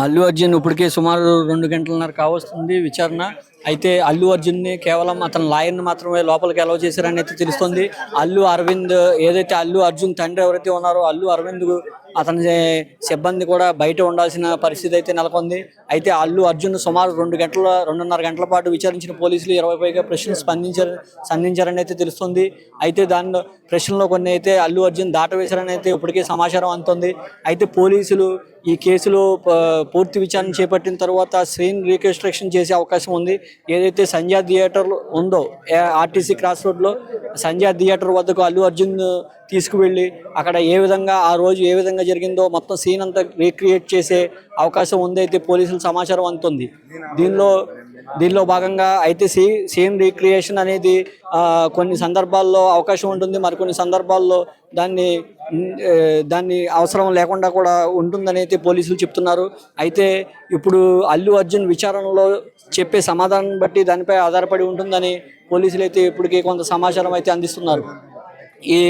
అల్లు అర్జున్ ఇప్పటికే సుమారు రెండు గంటలన్నర కావస్తుంది విచారణ. అయితే అల్లు అర్జున్ని కేవలం అతని లాయర్ని మాత్రమే లోపలికి అలౌ చేశారని అయితే తెలుస్తుంది. అల్లు అరవింద్ ఏదైతే అల్లు అర్జున్ తండ్రి ఎవరైతే ఉన్నారో అల్లు అరవింద్ అతని సిబ్బంది కూడా బయట ఉండాల్సిన పరిస్థితి అయితే నెలకొంది. అయితే అల్లు అర్జున్ సుమారు రెండు గంటల రెండున్నర గంటల పాటు విచారించిన పోలీసులు ఇరవై పైగా ప్రశ్నలు స్పందించారు సంధించారని అయితే తెలుస్తుంది. అయితే దానిలో ప్రశ్నలో కొన్ని అయితే అల్లు అర్జున్ దాటవేశారని అయితే ఇప్పటికే సమాచారం అందుతుంది. అయితే పోలీసులు ఈ కేసులో ప- పూర్తి విచారణ చేపట్టిన తర్వాత స్క్రీన్ రీకన్స్ట్రక్షన్ చేసే అవకాశం ఉంది. ఏదైతే సంధ్యా థియేటర్ ఉందో ఆర్టీసీ క్రాస్ రోడ్లో సంధ్య థియేటర్ వద్దకు అల్లు అర్జున్ తీసుకువెళ్ళి అక్కడ ఏ విధంగా ఆ రోజు ఏ విధంగా జరిగిందో మొత్తం సీన్ అంతా రీక్రియేట్ చేసే అవకాశం ఉందైతే పోలీసులు సమాచారం అందుతుంది. దీనిలో దీనిలో భాగంగా అయితే సీ సీన్ రీక్రియేషన్ అనేది కొన్ని సందర్భాల్లో అవకాశం ఉంటుంది. మరికొన్ని సందర్భాల్లో దాన్ని దాన్ని అవసరం లేకుండా కూడా ఉంటుందని అయితే పోలీసులు చెప్తున్నారు. అయితే ఇప్పుడు అల్లు అర్జున్ విచారణలో చెప్పే సమాధానం బట్టి దానిపై ఆధారపడి ఉంటుందని పోలీసులు అయితే ఇప్పటికీ కొంత సమాచారం అయితే అందిస్తున్నారు. ఈ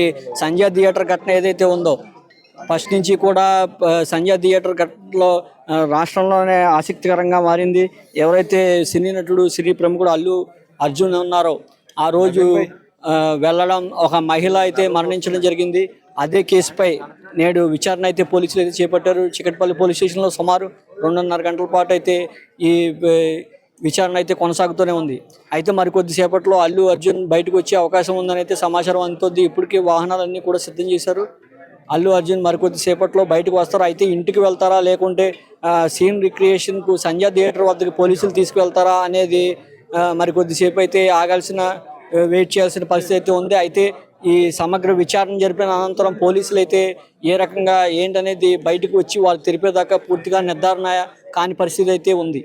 సంజయ్ థియేటర్ ఘటన ఏదైతే ఉందో ఫస్ట్ నుంచి కూడా సంజయ్ థియేటర్ ఘటనలో రాష్ట్రంలోనే ఆసక్తికరంగా మారింది. ఎవరైతే సినీ నటుడు సినీ ప్రముఖుడు అల్లు అర్జున్ ఉన్నారో ఆ రోజు వెళ్ళడం ఒక మహిళ అయితే మరణించడం జరిగింది. అదే కేసుపై నేడు విచారణ అయితే పోలీసులు అయితే చేపట్టారు. చికట్పల్లి పోలీస్ స్టేషన్లో సుమారు రెండున్నర గంటల పాటు అయితే ఈ విచారణ అయితే కొనసాగుతూనే ఉంది. అయితే మరికొద్ది సేపట్లో అల్లు అర్జున్ బయటకు వచ్చే అవకాశం ఉందని అయితే సమాచారం అందుతుంది. ఇప్పటికే వాహనాలన్నీ కూడా సిద్ధం చేశారు. అల్లు అర్జున్ మరికొద్ది సేపట్లో బయటకు వస్తారు. అయితే ఇంటికి వెళ్తారా? లేకుంటే సీన్ రిక్రియేషన్కు సంధ్యా థియేటర్ వద్దకు పోలీసులు తీసుకువెళ్తారా? అనేది మరికొద్దిసేపు అయితే ఆగాల్సిన వెయిట్ చేయాల్సిన పరిస్థితి అయితే ఉంది. అయితే ఈ సమగ్ర విచారణ జరిపిన అనంతరం పోలీసులు అయితే ఏ రకంగా ఏంటనేది బయటకు వచ్చి వాళ్ళు తెలిపేదాకా పూర్తిగా నిర్ధారణ కాని పరిస్థితి అయితే ఉంది.